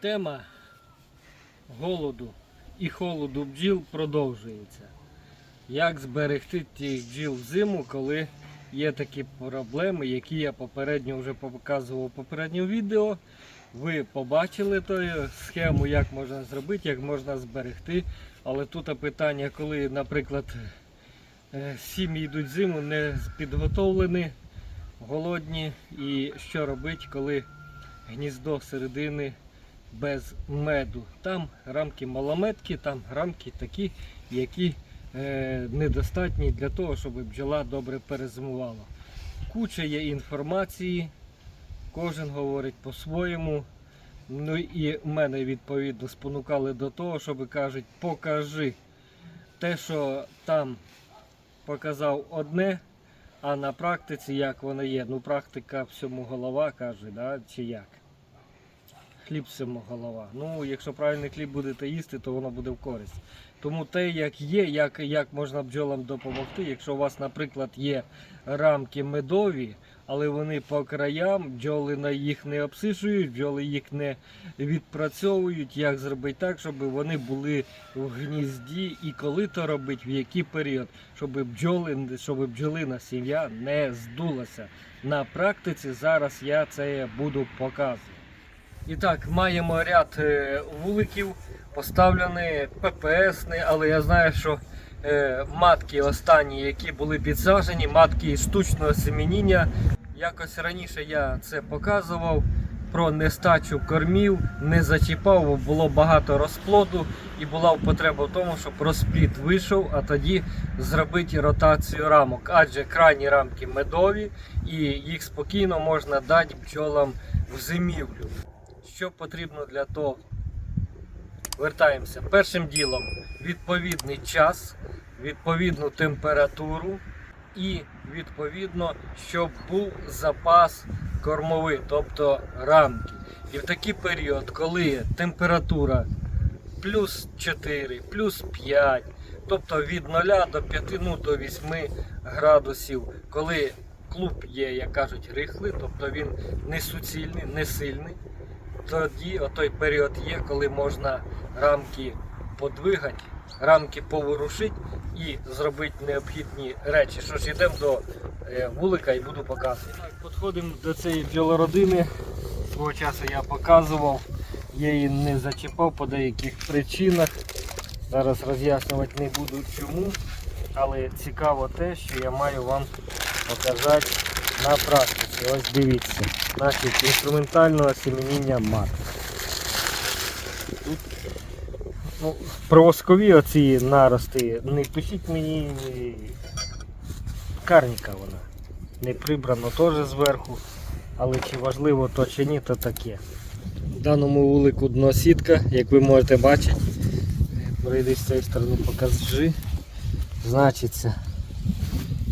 Тема голоду і холоду бджіл продовжується. Як зберегти тих бджіл взиму, коли є такі проблеми, які я попередньо вже показував в попередньому відео. Ви побачили ту схему, як можна зробити, як можна зберегти. Але тут питання, коли, наприклад, е, сім'ї йдуть зиму, не підготовлені, голодні, і що робити, коли гніздо середини без меду. Там рамки малометки, там рамки такі, які е, недостатні для того, щоб бджола добре перезимувала. Куча є інформації, кожен говорить по-своєму. Ну і мене відповідно спонукали до того, щоб кажуть, покажи те, що там показав одне, а на практиці як воно є. Ну, практика всьому голова каже, да? чи як? Хліб голова. Ну, якщо правильний хліб будете їсти, то воно буде в користь. Тому те, як є, як, як можна бджолам допомогти, якщо у вас, наприклад, є рамки медові, але вони по краям, бджоли на їх не обсишують, бджоли їх не відпрацьовують, як зробити так, щоб вони були в гнізді і коли то робити, в який період, щоб бджоли, щоб бджолина сім'я не здулася. На практиці зараз я це буду показувати. І так, маємо ряд е, вуликів, поставлені ППС, але я знаю, що е, матки останні, які були підсаджені, матки штучного семеніння. Якось раніше я це показував про нестачу кормів, не зачіпав, бо було багато розплоду і була потреба в тому, щоб розплід вийшов, а тоді зробити ротацію рамок. Адже крайні рамки медові і їх спокійно можна дати бджолам в зимівлю. Що потрібно для того? Вертаємося. Першим ділом відповідний час, відповідну температуру і відповідно, щоб був запас кормовий, тобто рамки. І в такий період, коли температура плюс 4, плюс 5, тобто від 0 до 5, ну до 8 градусів, коли клуб є, як кажуть, рихлий, тобто він не суцільний, не сильний, тоді отой період є, коли можна рамки подвигати, рамки поворушити і зробити необхідні речі. Що ж, йдемо до е, вулика і буду показувати. Так, підходимо до цієї бджолородини. Свого часу я показував, я її не зачіпав по деяких причинах. Зараз роз'яснювати не буду чому, але цікаво те, що я маю вам показати на практиці. Ось дивіться. Значить, інструментального семеніння маток. Тут ну, про воскові оці нарости не пишіть мені карніка вона. Не прибрано теж зверху. Але чи важливо то чи ні, то таке. В даному вулику дно сітка, як ви можете бачити. Пройди з цієї сторони покажи. Значиться,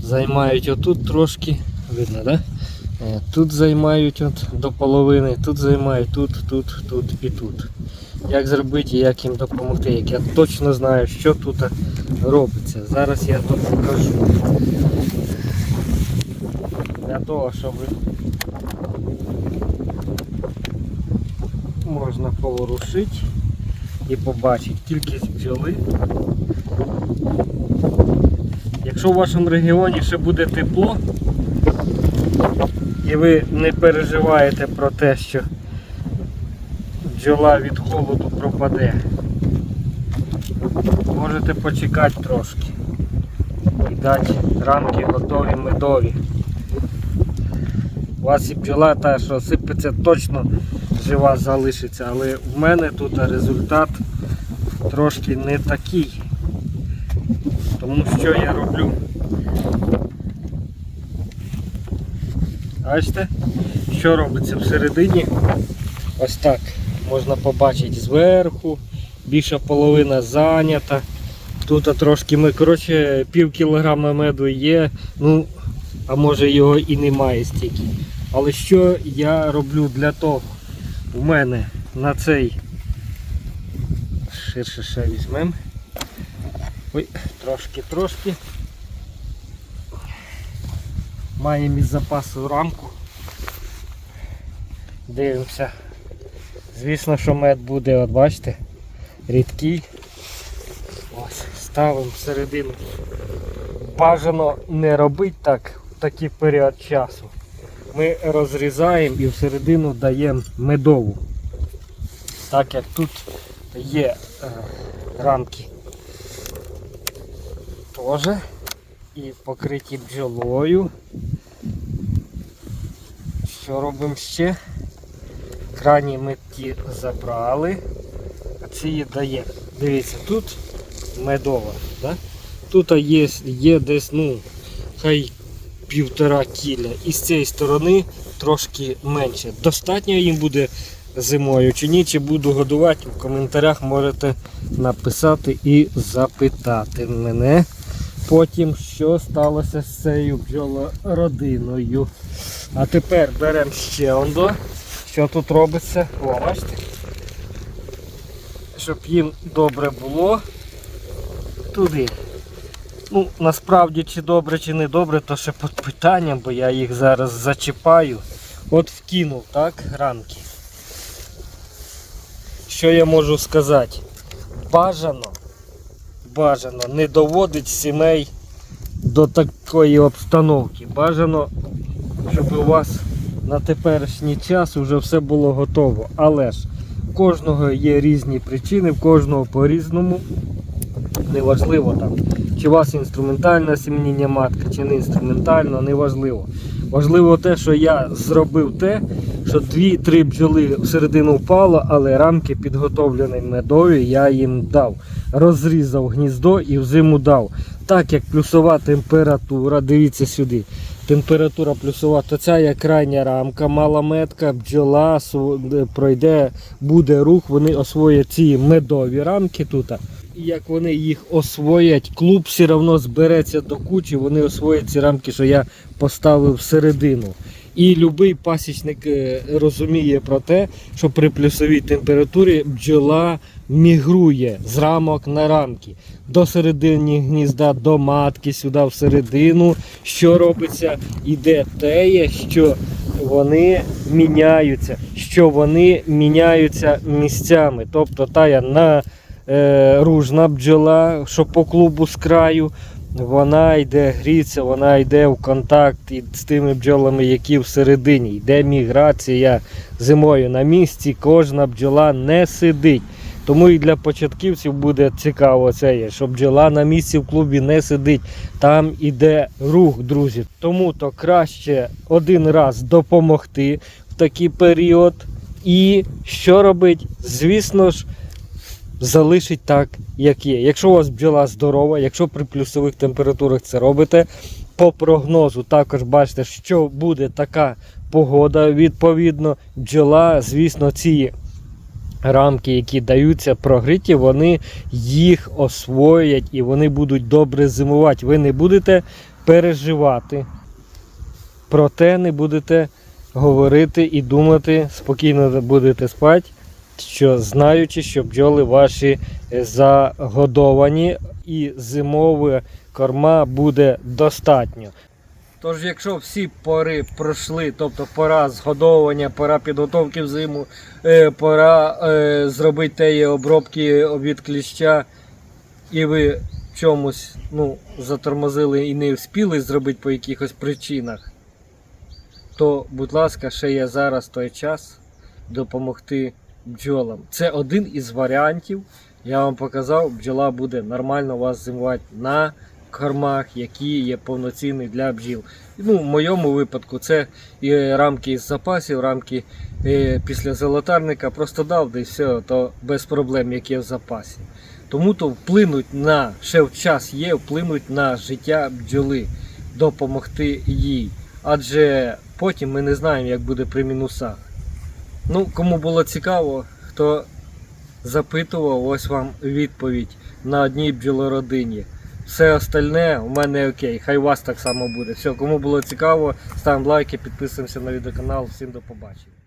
займають отут трошки, видно, да? Тут займають от до половини, тут займають, тут, тут, тут і тут. Як зробити як їм допомогти, як я точно знаю, що тут робиться. Зараз я тут покажу. Для того, щоб можна поворушити і побачити кількість бджоли. Якщо в вашому регіоні ще буде тепло, і ви не переживаєте про те, що бджола від холоду пропаде, можете почекати трошки і дати рамки готові медові. У вас і бджола та, що сипеться, точно жива залишиться, але в мене тут результат трошки не такий. Тому що я роблю. Бачите, що робиться всередині? Ось так. Можна побачити зверху, більша половина зайнята. Тут трошки ми, коротше, пів кілограма меду є, ну, а може його і немає стільки. Але що я роблю для того? У мене на цей ширше ще візьмемо. Ой, трошки-трошки. Маємо із запасу рамку. Дивимося, Звісно, що мед буде, от бачите, рідкий. Ось, ставимо всередину. Бажано не робити так в такий період часу. Ми розрізаємо і всередину даємо медову. Так як тут є е, рамки теж і покриті бджолою. Що робимо ще? Крайні ми ті забрали, а ці даємо. Дивіться, тут медова. Да? Тут є, є десь, ну, хай півтора кіля. І з цієї сторони трошки менше. Достатньо їм буде зимою чи ні, чи буду годувати, в коментарях можете написати і запитати мене потім, що сталося з цією бджолородиною. А тепер беремо ще ондо. Що тут робиться? О, бачите? Щоб їм добре було. Туди. Ну, насправді чи добре, чи не добре, то ще під питанням, бо я їх зараз зачіпаю. От вкинув, так, рамки. Що я можу сказати? Бажано, бажано не доводить сімей до такої обстановки. Бажано, щоб у вас на теперішній час вже все було готово. Але ж в кожного є різні причини, в кожного по-різному. Неважливо там, чи у вас інструментальне сім'яння матка, чи не інструментально, неважливо. Важливо те, що я зробив те, що дві-три бджоли всередину впало, але рамки підготовлені медові, я їм дав. Розрізав гніздо і взиму дав. Так як плюсова температура, дивіться сюди. Температура плюсова, то ця є крайня рамка, мала метка, бджола пройде, буде рух, вони освоять ці медові рамки тут. І як вони їх освоять, клуб все одно збереться до кучі, вони освоять ці рамки, що я поставив всередину. І будь-який пасічник е, розуміє про те, що при плюсовій температурі бджола мігрує з рамок на рамки до середини гнізда, до матки, сюди всередину. Що робиться? Іде те, що вони міняються, що вони міняються місцями. Тобто тая на е, ружна бджола, що по клубу з краю, вона йде гріться, вона йде в контакт з тими бджолами, які всередині. Йде міграція зимою на місці, кожна бджола не сидить. Тому і для початківців буде цікаво це є, що бджола на місці в клубі не сидить. Там іде рух, друзі. Тому то краще один раз допомогти в такий період. І що робить? Звісно ж, залишить так, як є. Якщо у вас бджола здорова, якщо при плюсових температурах це робите, по прогнозу також бачите, що буде така погода. Відповідно, бджола, звісно, ці рамки, які даються прогриті, вони їх освоять і вони будуть добре зимувати. Ви не будете переживати. Проте не будете говорити і думати, спокійно будете спати, що знаючи, що бджоли ваші загодовані і зимове корма буде достатньо. Тож, якщо всі пори пройшли, тобто пора згодовування, пора підготовки в зиму, е, пора е, зробити теї обробки від кліща, і ви чомусь ну, затормозили і не вспіли зробити по якихось причинах, то, будь ласка, ще є зараз той час допомогти бджолам. Це один із варіантів. Я вам показав, бджола буде нормально вас зимувати на кормах, які є повноцінні для бджіл. Ну, в моєму випадку це і рамки із запасів, рамки е, після золотарника просто дав, де все, то без проблем, які в запасі. Тому то вплинуть на, ще в час є, вплинуть на життя бджоли, допомогти їй. Адже потім ми не знаємо, як буде при мінусах. Ну, кому було цікаво, хто запитував, ось вам відповідь на одній бджолородині. Все остальне у мене окей, хай у вас так само буде. Все, кому було цікаво, ставимо лайки, підписуємося на відеоканал. Всім до побачення.